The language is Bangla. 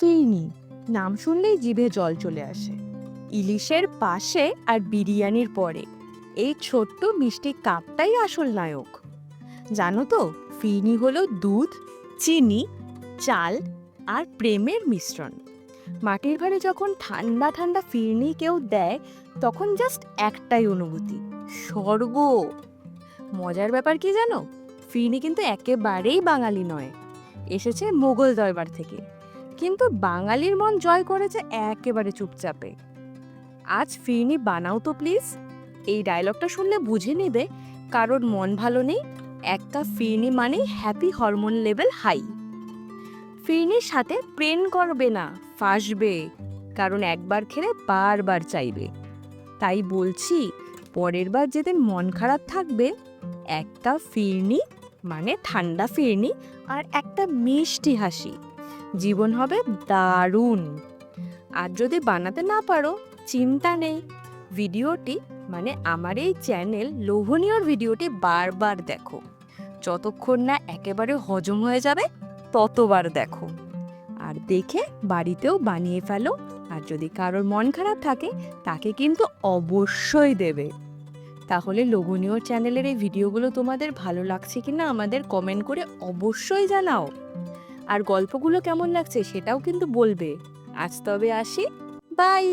ফিরনি নাম শুনলেই জিভে জল চলে আসে। ইলিশের পাশে আর বিরিয়ানির পরে। এই ছোট্ট মিষ্টি কাপটাই আসল নায়ক। জানো তো ফিরনি হলো দুধ, চিনি, চাল আর প্রেমের মিশ্রণ। মাটির ঘরে যখন ঠান্ডা ঠান্ডা ফিরনি কেউ দেয়, তখন জাস্ট একটাই অনুভূতি, স্বর্গ। মজার ব্যাপার কি জানো? ফিরনি কিন্তু একেবারেই বাঙালি নয়। এসেছে মোগল দরবার থেকে। কিন্তু বাঙালির মন জয় করেছে একেবারে চুপচাপে। আজ ফিরনি বানাও তো, প্লিজ। এই ডায়লগটা শুনলে বুঝে নেবে, কারোর মন ভালো নেই এক কাপ ফিরনি মানেই হ্যাপি হরমোন লেভেল হাই ফিরনির সাথে প্রেম করবে না, ফাঁসবে, কারণ একবার খেলে বারবার চাইবে। তাই বলছি, পরের বার যেদিন মন খারাপ থাকবে, একটা ফিরনি মানে ঠান্ডা ফিরনি আর একটা মিষ্টি হাসি। জীবন হবে দারুণ। আর যদি বানাতে না পারো, চিন্তা নেই। ভিডিওটি মানে আমার এই চ্যানেল লোভনীয়র ভিডিওটি বারবার দেখো। যতক্ষণ না একেবারে হজম হয়ে যাবে, ততবার দেখো। আর দেখে বাড়িতেও বানিয়ে ফেলো। আর যদি কারোর মন খারাপ থাকে, তাকে কিন্তু অবশ্যই দেবে। তাহলে লোভনীয় চ্যানেলের এই ভিডিওগুলো তোমাদের ভালো লাগছে কিনা, আমাদের কমেন্ট করে অবশ্যই জানাও। আর গল্পগুলো কেমন লাগছে সেটাও কিন্তু বলবে। আজ তবে আসি। বাই!